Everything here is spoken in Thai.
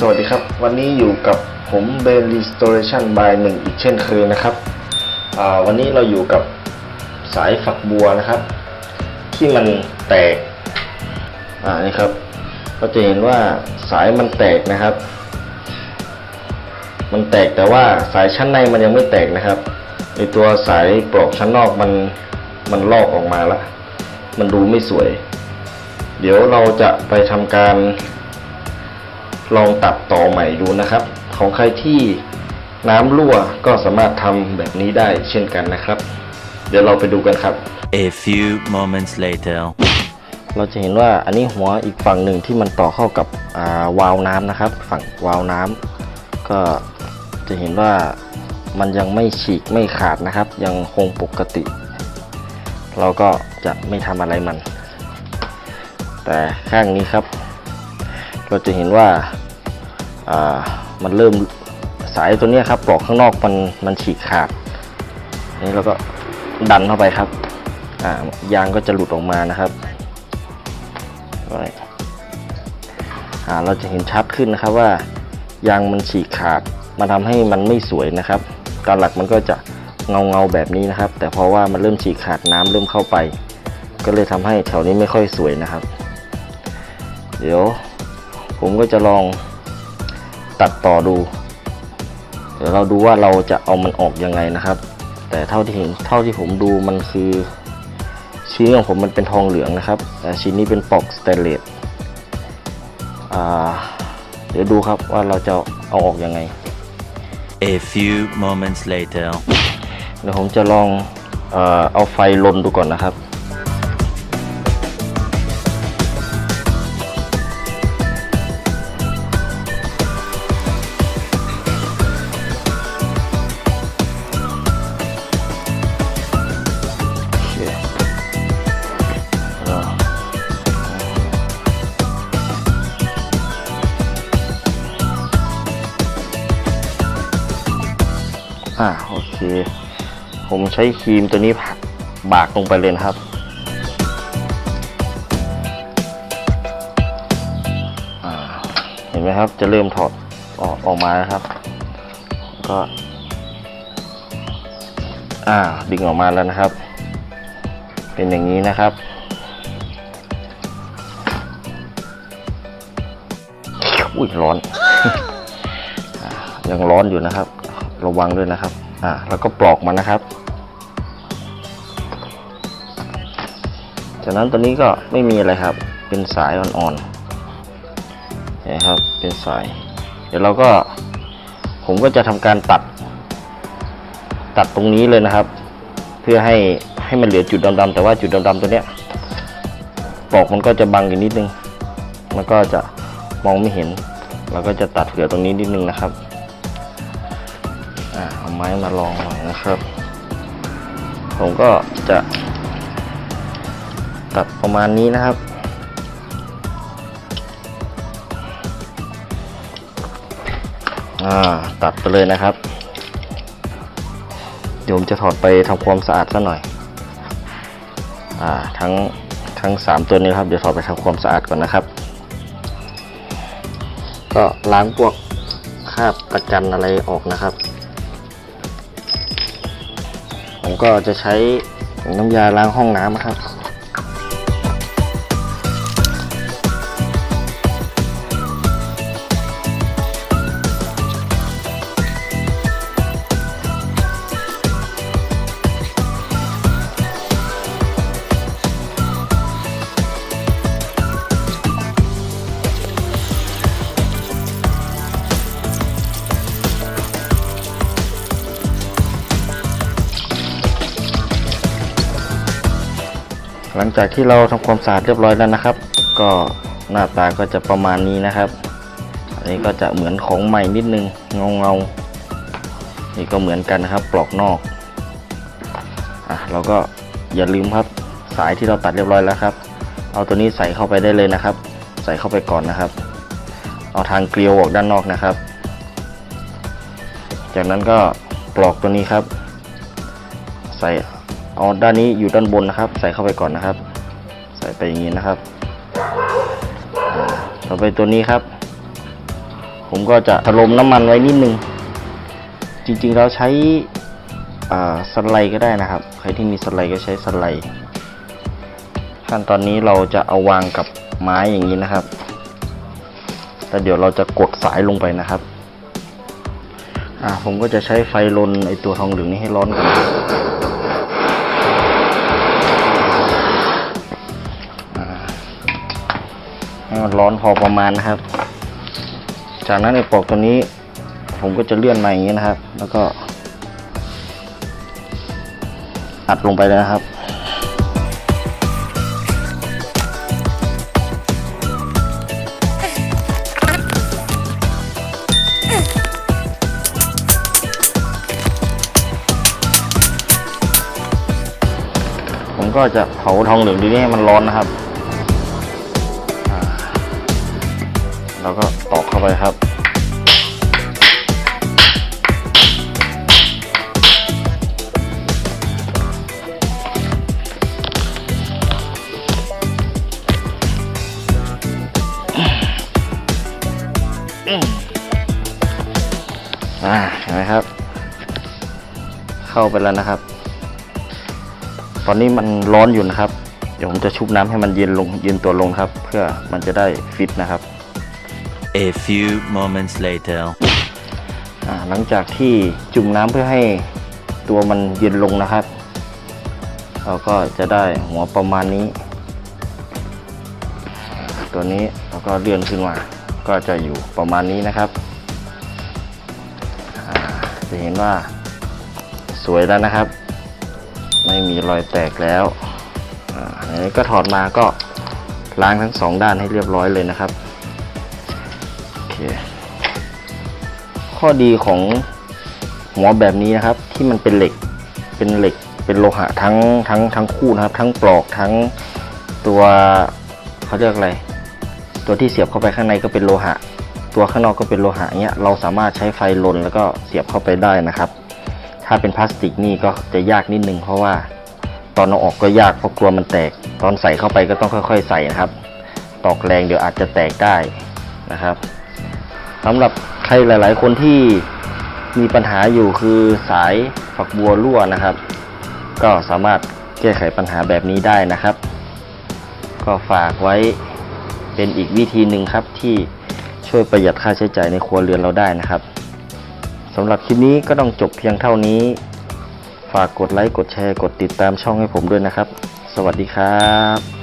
สวัสดีครับ วันนี้อยู่กับผมเบน Restoration by หนึ่งอีกเช่นเคยนะครับ วันนี้เราอยู่กับสายฝักบัวนะครับ ที่มันแตกอ่านี่ครับเราจะเห็นว่าสายมันแตกนะครับ มันแตกแต่ว่าสายชั้นในมันยังไม่แตกนะครับในตัวสายปลอกชั้นนอกมันมันลอกออกมาแล้วมันดูไม่สวย เดี๋ยวเราจะไปทำการ ลองตัดต่อใหม่ดูนะครับ ของใครที่น้ำรั่วก็สามารถทำแบบนี้ได้เช่นกันนะครับ เดี๋ยวเราไปดูกันครับ A few moments later. เราจะเห็นว่าอันนี้หัวอีกฝั่งหนึ่งที่มันต่อเข้ากับอ่าวาล์วน้ำนะครับ ฝั่งวาล์วน้ำก็จะเห็นว่ามันยังไม่ฉีกไม่ขาดนะครับ ยังคงปกติ เราก็จะไม่ทำอะไรมัน แต่ข้างนี้ครับ เราจะเห็นว่ามันเริ่มสายตัวนี้ครับปลอกข้างนอกมันมันฉีกขาดนนี้เราก็ดันเข้าไปครับยางก็จะหลุดออกมานะครับเราจะเห็นชัดขึ้นนะครับว่ายางมันฉีกขาดมันทำให้มันไม่สวยนะครับตอนหลักมันก็จะเงาเงาแบบนี้นะครับ แต่เพราะว่ามันเริ่มฉีกขาดน้ำเริ่มเข้าไป ก็เลยทำให้แถวนี้ไม่ค่อยสวยนะครับ เดี๋ยว ผมก็จะลองตัดต่อดู เดี๋ยวเราดูว่าเราจะเอามันออกยังไงนะครับ แต่เท่าที่เห็นเท่าที่ผมดูมันคือชิ้นของผมมันเป็นทองเหลืองนะครับแต่ชิ้นนี้เป็นปอกสเตนเลสอ่าเดี๋ยวดูครับว่าเราจะเอาออกยังไง A few moments later. เดี๋ยวผมจะลองเอ่อเอาไฟลนดูก่อนนะครับ อ่าโอเค ผมใช้ครีมตัวนี้ผักบากลงไปเลยนะครับอ่าเห็นไหมครับจะเริ่มถอดออกออกมาแล้วครับ ก็ อ่าดึงออกมาแล้วนะครับ เป็นอย่างนี้นะครับอุ้ยร้อน ยังร้อนอยู่นะครับ ระวังด้วยนะครับ อ่า แล้วก็ปลอกมันนะครับ จากนั้นตัวนี้ก็ไม่มีอะไรครับ เป็นสายอ่อนๆนไหมครับ เป็นสาย เดี๋ยวเราก็ ผมก็จะทำการตัด ตัดตรงนี้เลยนะครับ เพื่อให้ให้มันเหลือจุดดำๆแต่ว่าจุดดำๆตัวเนี้ยปลอกมันก็จะบังอยู่นิดนึง มันก็จะมองไม่เห็น เราก็จะตัดเหลือตรงนี้นิดนึงนะครับ เอาไม้มาลองหน่อยนะครับ ผมก็จะตัดประมาณนี้นะครับ ตัดไปเลยนะครับ เดี๋ยวผมจะถอดไปทำความสะอาดซะหน่อยอทั้งทั้งสามตัวนี้ครับ เดี๋ยวถอดไปทำความสะอาดก่อนนะครับ ก็ล้างพวกคราบตะกันอะไรออกนะครับ ผมก็จะใช้น้ำยาล้างห้องน้ำครับ หลังจากที่เราทำความสะอาดเรียบร้อยแล้วนะครับ ก็หน้าตาก็จะประมาณนี้นะครับ อันนี้ก็จะเหมือนของใหม่นิดนึงเงาเงานี่ก็เหมือนกันนะครับ ปลอกนอกอะเราก็อย่าลืมครับสายที่เราตัดเรียบร้อยแล้วครับ เอาตัวนี้ใส่เข้าไปได้เลยนะครับ ใส่เข้าไปก่อนนะครับ เอาทางเกลียวออกด้านนอกนะครับ จากนั้นก็ปลอกตัวนี้ครับ ใส่ เอาด้านนี้อยู่ด้านบนนะครับ ใส่เข้าไปก่อนนะครับ ใส่ไปอย่างนี้นะครับอ่าต่อไปตัวนี้ครับ ผมก็จะถลมน้ำมันไว้นิดนึง จริงๆเราใช้สไลด์ก็ได้นะครับ ใครที่มีสไลด์ก็ใช้สไลด์ขั้นตอนนี้เราจะเอาวางกับไม้อย่างนี้นะครับแล้วเดี๋ยวเราจะกดสายลงไปนะครับ อ่าผมก็จะใช้ไฟลนไอตัวทองเหลืองนี้ให้ร้อนก่อน ให้มันร้อนพอประมาณนะครับ จากนั้นไอปลอกตัวนี้ ผมก็จะเลื่อนมาอย่างนี้นะครับ แล้วก็อัดลงไปเลยนะครับผมก็จะเผาทองเหลืองดีนี้ให้มันร้อนนะครับ แล้วก็ตอกเข้าไปครับ อ่าเห็นไหมครับ เข้าไปแล้วนะครับ ตอนนี้มันร้อนอยู่นะครับ เดี๋ยวผมจะชุบน้ำให้มันเย็นลงเย็นตัวลงครับ เพื่อมันจะได้ฟิตนะครับ A few moments later. หลังจากที่จุ่มน้ำเพื่อให้ตัวมันเย็นลงนะครับ เราก็จะได้หัวประมาณนี้ ตัวนี้เราก็เลื่อนขึ้นมา ก็จะอยู่ประมาณนี้นะครับ จะเห็นว่าสวยแล้วนะครับ ไม่มีรอยแตกแล้วอันนี้ก็ถอดมาก็ล้างทั้งสองด้านให้เรียบร้อยเลยนะครับ ข้อดีของหัวแบบนี้นะครับ ที่มันเป็นเหล็กเป็นเหล็กเป็นโลหะทั้งทั้งทั้งคู่นะครับ ทั้งปลอกทั้งตัวเขาเรียกอะไร ตัวที่เสียบเข้าไปข้างในก็เป็นโลหะ ตัวข้างนอกก็เป็นโลหะเนี้ยเราสามารถใช้ไฟลนแล้วก็เสียบเข้าไปได้นะครับ ถ้าเป็นพลาสติกนี่ก็จะยากนิดนึงเพราะว่าตอนเอาออกก็ยากเพราะกลัวมันแตก ตอนใส่เข้าไปก็ต้องค่อย ๆ ใส่นะครับ ตอกแรงเดี๋ยวอาจจะแตกได้นะครับ สำหรับใครหลาย ๆ คนที่มีปัญหาอยู่คือสายฝักบัวรั่วนะครับ ก็สามารถแก้ไขปัญหาแบบนี้ได้นะครับ ก็ฝากไว้เป็นอีกวิธีหนึ่งครับที่ช่วยประหยัดค่าใช้จ่ายในครัวเรือนเราได้นะครับสำหรับคลิปนี้ก็ต้องจบเพียงเท่านี้ ฝากกดไลค์กดแชร์กดติดตามช่องให้ผมด้วยนะครับ สวัสดีครับ